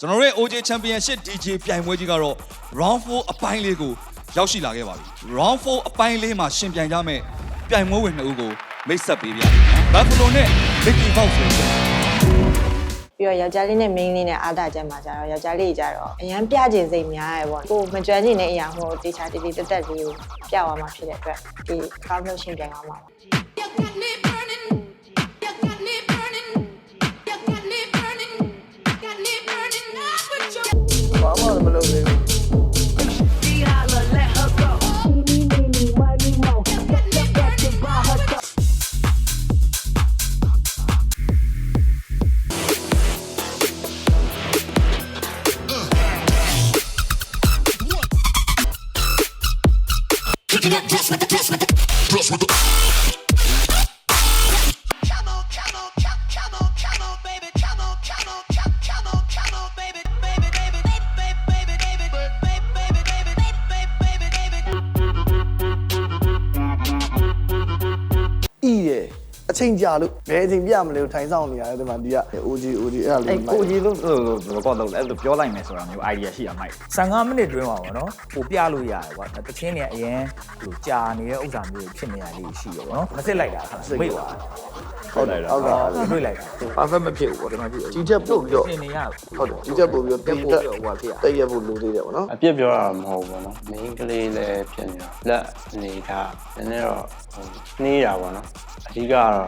ကျွန်တော်တို့ရဲ့ OJ Championship DJ ပြိုင်ပွဲကြီးကတော့ Round 4အပိုင်းလေးကိုရောက်ရှိလာခဲ့ပါပြီ Round 4အပိုင်းလေးမှာရှင်ပြိုင်ကြမဲ့ပြိုင်ပွဲဝင်နှစ်ဦးကိုမိတ်ဆက်ပေးပြရမယ်။ Buffalo နဲ့ Mickey Mouse ဆိုရှင်ပြီးတော့ယောက်ျားလေးနဲ့မိန်းကလေးနဲ့အားတာကြမှာကြတော့ယောက်ျားလေးကြီးကြတော့အရန်ပြကျင်စိတ်များရယ်ပေါ့ကိုမကြွမ်းကျင်တဲ့အရာဟိုတေချာတီတီတက်တက်လေးကိုပြသွားမှာဖြစ်တဲ့အတွက်ဒီကောင်းလို့ရှင်ပြန်သွားမှာပါ kicking up dust with the dust with the dust with the. ချိန်ကြာလို့ဘယ်အချိန်ပြမလဲလို့ထိုင်ဆောင်နေရတယ်ဒီမှာဒီက OG OG အဲ့ဒါလေးအဲ့ကိုကြီးလို့ဟိုဘယ်ကောတော့လဲအဲ့လိုပြောလိုက်မယ်ဆိုတာမျိုး idea ရှိရမိုက်15မိနစ်တွင်းမှာပေါ့နော်ပိုပြလို့ရတယ်ကွာတချင်းတွေကအရင်ဟိုကြာနေတဲ့ဥစ္စာမျိုးတွေဖြစ်နေရလေးရှိရပေါ့နော်မစစ်လိုက်တာမိတ်ပါဟုတ်တယ်ဟုတ်တယ်တွေ့လိုက်တာ perfect မဖြစ်ဘူးပေါ့ဒီမှာကြည့်ကြီးချက်ပို့ပြီးတော့ပြင်နေရဟုတ်တယ်ကြီးချက်ပို့ပြီးတော့တက်ပို့ပြီးတော့ဟိုဖြစ်ရတက်ရဖို့လိုသေးတယ်ပေါ့နော်အပြစ်ပြောတာမဟုတ်ဘူးပေါ့နော် main ကလေးလည်းဖြစ်နေတာလက်အနေထားနည်းနည်းတော့နှေးတာပေါ့နော်အဓိကကတော့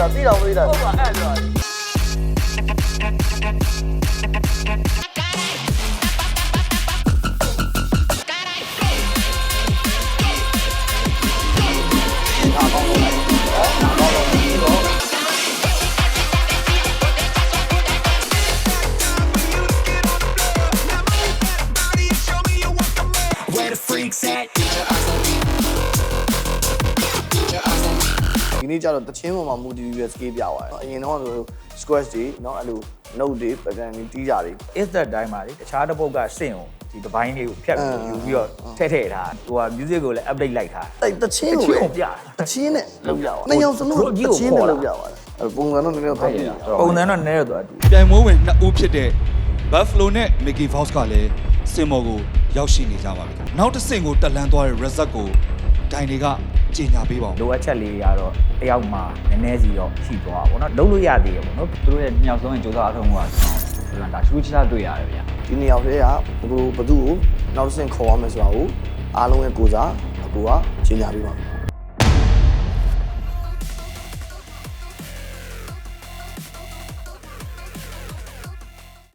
တက်တာပြီးတော့ပြီးတယ်ဟုတ်ပါအဲ့လို Where the freaks at? Your eyes. ဒီနေ့ကျတော့တချင်းပေါ်မှာမူတည်ပြီးပဲ scale ပြသွားတယ်။အရင်တော့ဆို squash တွေเนาะအဲ့လို note တွေ pattern တွေတီးကြတွေ is that time ပါလေတခြားတစ်ပုတ်ကစင့်ကိုဒီဒီဘိုင်းလေးကိုဖြတ်ပြီးယူပြီးတော့ထည့်ထည့်ထားဟိုက music ကိုလည်း update လိုက်ထား အဲ့တချင်းကို တချင်းကိုပြ တချင်းနဲ့လောက်ကြပါနှစ်ယောက်စလုံးတချင်းနဲ့လောက်ကြပါတယ်အဲ့ပုံစံတော့နည်းနည်းတော့ပြီး ပုံစံတော့နည်းတော့သူအတူ ပြိုင်ပွဲဝင်နှစ်ဦးဖြစ်တဲ့ Buffalo နဲ့ Mickey Mouse ကလည်းစင်မော်ကိုရောက်ရှိနေကြပါပြီ။နောက်တစ်ဆင့်ကိုတက်လန်းသွားတဲ့ result ကိုဒိုင်တွေက ကြီးညာပေးပါဦး။လိုအပ်ချက်လေးတွေကတော့တယောက်မှာနည်းနည်းစီတော့ရှိသွားပါဘောနော်လုံးလို့ရသေးရပေါ့နော်သူတို့ရဲ့ညောင်ဆုံးရဲ့ကြိုးစားအထုံးကကျွန်တော်ဒါထူးခြားတွေ့ရတယ်ဗျာဒီနှစ်ယောက်တည်းကဘယ်လိုဘသူ့ကိုနောက်တစ်ဆင့်ခေါ်ရမယ်ဆိုတာကိုအားလုံးရဲ့ကိုစားအကူကရှင်းပြပေးပါမယ်